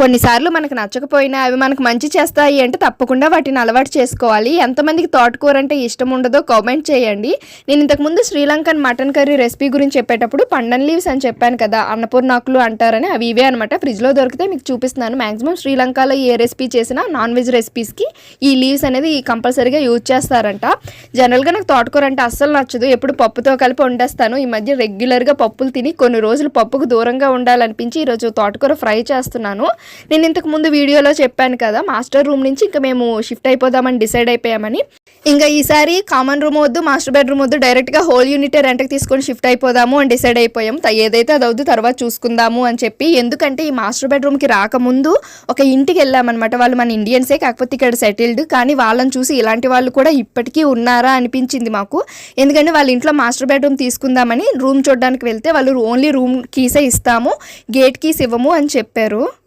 కొన్నిసార్లు మనకు నచ్చకపోయినా అవి మనకు మంచి చేస్తాయి అంటే తప్పకుండా వాటిని అలవాటు చేసుకోవాలి. ఎంతమందికి తోటకూర అంటే ఇష్టం ఉండదో కామెంట్ చేయండి. నేను ఇంతకుముందు శ్రీలంకన్ మటన్ కర్రీ రెసిపీ గురించి చెప్పేటప్పుడు పండన్ లీవ్స్ అని చెప్పాను కదా అన్నపూర్ణాకులు అంటారని అవి ఇవే అనమాట. ఫ్రిడ్జ్లో దొరికితే మీకు చూపిస్తున్నాను. మాక్సిమం శ్రీలంకలో ఏ రెసిపీ చేసినా నాన్ వెజ్ రెసిపీస్కి ఈ లీవ్స్ అనేది కంపల్సరీగా యూజ్ చేస్తారంట. జనరల్గా నాకు తోటకూర అంటే అస్సలు నచ్చదు. ఎప్పుడు పప్పుతో కలిపి వండేస్తాను. ఈ మధ్య రెగ్యులర్గా పప్పులు తిని కొన్ని రోజులు పప్పుకు దూరంగా ఉండాలనిపించి ఈరోజు తోటకూర ఫ్రై చేస్తున్నాను. నేను ఇంతకు ముందు వీడియోలో చెప్పాను కదా మాస్టర్ రూమ్ నుంచి ఇంకా మేము షిఫ్ట్ అయిపోదామని డిసైడ్ అయిపోయామని. ఇంకా ఈసారి కామన్ రూమ్ వద్దు మాస్టర్ బెడ్రూమ్ వద్దు డైరెక్ట్గా హోల్ యూనిట్ రెంట్కి తీసుకొని షిఫ్ట్ అయిపోదాము అని డిసైడ్ అయిపోయాం. త- ఏదైతే అది అవుద్దు తర్వాత చూసుకుందాము అని చెప్పి ఎందుకంటే ఈ మాస్టర్ బెడ్రూమ్కి రాకముందు ఒక ఇంటికి వెళ్ళామన్నమాట. వాళ్ళు మన ఇండియన్సే కాకపోతే ఇక్కడ సెటిల్డ్ కానీ వాళ్ళని చూసి ఇలాంటి వాళ్ళు కూడా ఇప్పటికీ ఉన్నారా అనిపించింది మాకు. ఎందుకంటే వాళ్ళ ఇంట్లో మాస్టర్ బెడ్రూమ్ తీసుకుందామని రూమ్ చూడడానికి వెళ్తే వాళ్ళు ఓన్లీ రూమ్ కీసే ఇస్తాము గేట్ కీస్ ఇవ్వము అని చెప్పారు.